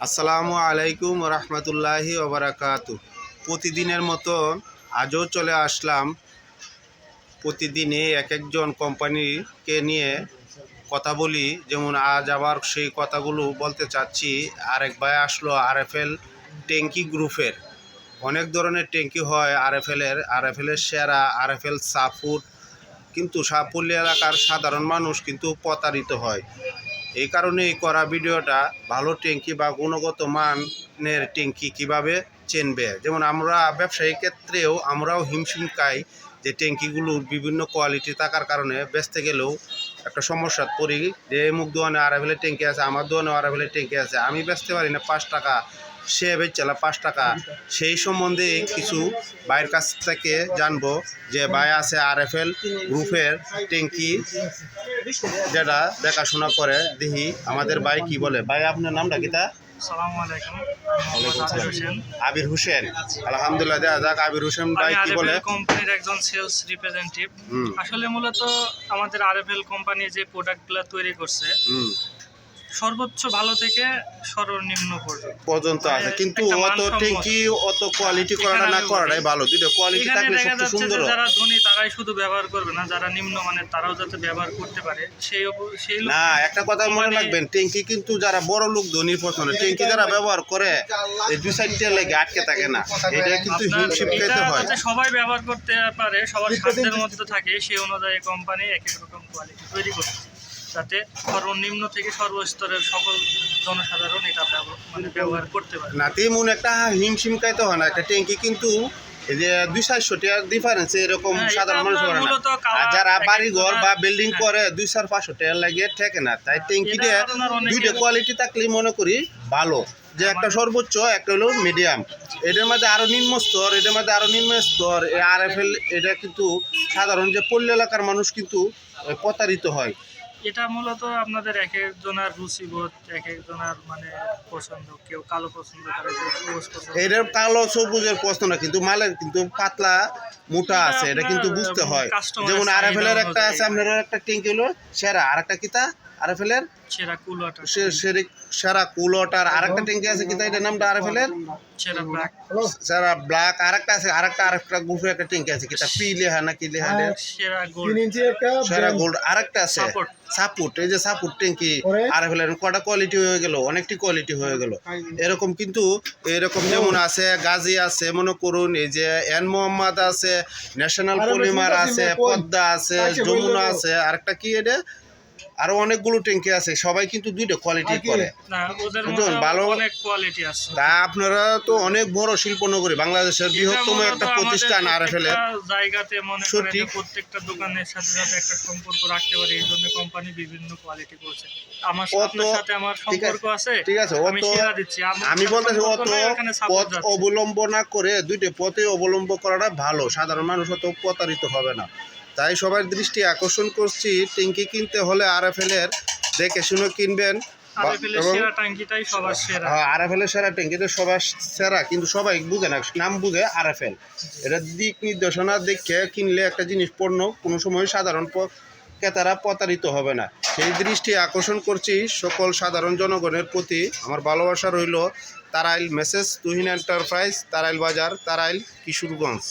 আসসালামু আলাইকুম রহমতুল্লাহি ওবরাকাত প্রতিদিনের মতো আজও চলে আসলাম। প্রতিদিনে এক একজন কোম্পানিকে নিয়ে কথা বলি। যেমন আজ আবার সেই কথাগুলো বলতে চাচ্ছি। আরেক ভাই আসলো আরএফএল ট্যাঙ্কি গ্রুপের। অনেক ধরনের ট্যাঙ্কি হয় আর এফ এলের আর আরএফএলের। আরএফএলের সেরা, আরএফএল সাফুট কিন্তু সাপল্লী এলাকার সাধারণ মানুষ কিন্তু প্রতারিত হয়। এই কারণেই করা ভিডিওটা ভালো ট্যাঙ্কি বা গুণগত মানের ট্যাঙ্কি কীভাবে চেনবে? যেমন আমরা ব্যবসায়ী ক্ষেত্রেও আমরাও হিমশিম খাই যে ট্যাঙ্কিগুলোর বিভিন্ন কোয়ালিটি থাকার কারণে বেচতে গেলেও একটা সমস্যা পড়ি যে মুখ দোয়ানে আড়াইভেলের ট্যাঙ্কি আছে, আমার দোয়ানে আড়াইভেলের ট্যাঙ্কি আছে, আমি বেচতে পারি না পাঁচ টাকা। সে বেচলা পাঁচ টাকা। সেই সম্বন্ধে কিছু ভাইয়ের কাছ থেকে জানব যে ভাই আছে আর এফ এল গ্রুপের ট্যাঙ্কি যেটা দেখাশোনা করে। দেখি আমাদের ভাই কি বলে। ভাই আপনার নামটা কি তা? সালামু আলাইকুম। ওয়ালাইকুম মোহাম্মদ আবির হোসেন। আলহামদুলিল্লাহ দেখা যাক আবির হোসেন ভাই কি বলে। কোম্পানির একজন সেলস রিপ্রেজেন্টেটিভ আসলে মূলত আমাদের আরএফএল কোম্পানি যে প্রোডাক্টগুলো তৈরি করছে সর্বোচ্চ ভালো থেকে সর্বনিম্ন পর্যন্ত। আছে কিন্তু অত। ট্যাঙ্কি অত কোয়ালিটি করাটা না করাটাই ভালো। দুটো কোয়ালিটি থাকলে সবচেয়ে সুন্দর যারা ধনী তারাই শুধু ব্যবহার করবে না যারা নিম্নমানের তারাও যাতে ব্যবহার করতে পারে। সেই সেই লোক- না একটা কথা মনে মানে- রাখবেন ট্যাঙ্কি কিন্তু যারা বড় লোক ধনীর পছন্দ ট্যাঙ্কি যারা ব্যবহার করে এই দুই সাইডটা লেগে আটকে থাকে না। এটা কিন্তু হিমশিম খেতে হয়। সবাই ব্যবহার করতে পারে সবার সাধ্যের মধ্যে থাকে সেই অনুযায়ী কোম্পানি এক এক রকম কোয়ালিটি তৈরি করছে। যাতে সর্বনিম্ন থেকে সর্বস্তরের সকল জনসাধারণ এটা মানে ব্যবহার করতে পারে। না তেমন একটা হিমশিম খাইতে হয় না একটা ট্যাঙ্কি কিন্তু এই যে দুই চারশো টাকার ডিফারেন্স এরকম হ্যাঁ, সাধারণ মানুষ করে না। যারা এক বাড়ি ঘর বা বিল্ডিং হ্যাঁ। করে দুই চার পাঁচশো টাকা লাগে ঠেকে না। তাই ট্যাঙ্কি এটা দিয়ে দুইটা কোয়ালিটি থাকলেই মনে করি ভালো। যে একটা সর্বোচ্চ একটা হলো মিডিয়াম এটার মধ্যে আরও নিম্ন স্তর এটার মধ্যে আরও নিম্ন স্তর আর এফ এল এটা কিন্তু সাধারণ যে পল্লী এলাকার মানুষ কিন্তু প্রতারিত হয়। এটা মূলত আপনাদের এক একজনের রুচিবোধ এক একজনের মানে পছন্দ কেউ কালো পছন্দ করে কেউ সবুজ পছন্দ। এটার কালো সবুজের প্রশ্ন না কিন্তু মালের কিন্তু পাতলা মোটা আছে এটা কিন্তু বুঝতে হয়। যেমন চাহিদা আর এফ এল এর একটা আছে আপনার একটা ট্যাঙ্কি হলো সেরা আর একটা কিতা এর সেরা সেরা কুলটার আর একটা ট্যাঙ্কি আছে কিতা এটার নামটা এর সেরা ব্ল্যাক। সেরা ব্ল্যাক আর একটা আছে আর একটা ট্যাঙ্কি আছে কিতা পি লেহা না কি লেহা? সেরা গোল্ড। সেরা গোল্ড আর একটা আছে। সাপোর্ট। এই যে সাপোর্ট ট্যাঙ্কি এর কটা কোয়ালিটি হয়ে গেল? অনেকটি কোয়ালিটি হয়ে গেল। এরকম কিন্তু এরকম যেমন আছে গাজী আছে মনে করুন এই যে এন মোহাম্মদ আছে ন্যাশনাল পলিমার আছে পদ্মা আছে যমুনা আছে আরেকটা কি এটা? আরও অনেকগুলো ট্যাঙ্কি আছে সবাই কিন্তু দুইটা কোয়ালিটি করে। ভালো- অনেক কোয়ালিটি আছে। তা আপনারা তো অনেক বড় শিল্প নগরী বাংলাদেশের বৃহত্তম একটা প্রতিষ্ঠান আর এফ এল জায়গাতে মনে করেন প্রত্যেকটা দোকানের সাথে সাথে একটা সম্পর্ক রাখতে পারে এই জন্য কোম্পানি বিভিন্ন কোয়ালিটি করছে। আমার সাথে আমার সম্পর্ক আছে ঠিক আছে, আমি সেরা দিচ্ছি। আমি বলতেছি অত নাই, ওখানে support পথ যাচ্ছে। অবলম্ব না করে দুইটা পথে অবলম্ব করাটা ভালো। সাধারণ মানুষ অত প্রতারিত হবে না। তাই সবার দৃষ্টি আকর্ষণ করছি ট্যাঙ্কি কিনতে হলে আর এফ এল এর দেখে শুনে কিনবেন সেরা ট্যাঙ্কিটাই সবার সেরা। কিন্তু সবাই বুঝে না নাম বুঝে এটা দিক নির্দেশনা দেখে কিনলে একটা জিনিস পণ্য কোনো সময় সাধারণ ক্রেতারা প্রতারিত হবে না। সেই দৃষ্টি আকর্ষণ করছি সকল সাধারণ জনগণের প্রতি। আমার ভালোবাসা রইল তারাইল মেসেজ তুহিন এন্টারপ্রাইজ তারাইল বাজার তারাইল কিশোরগঞ্জ।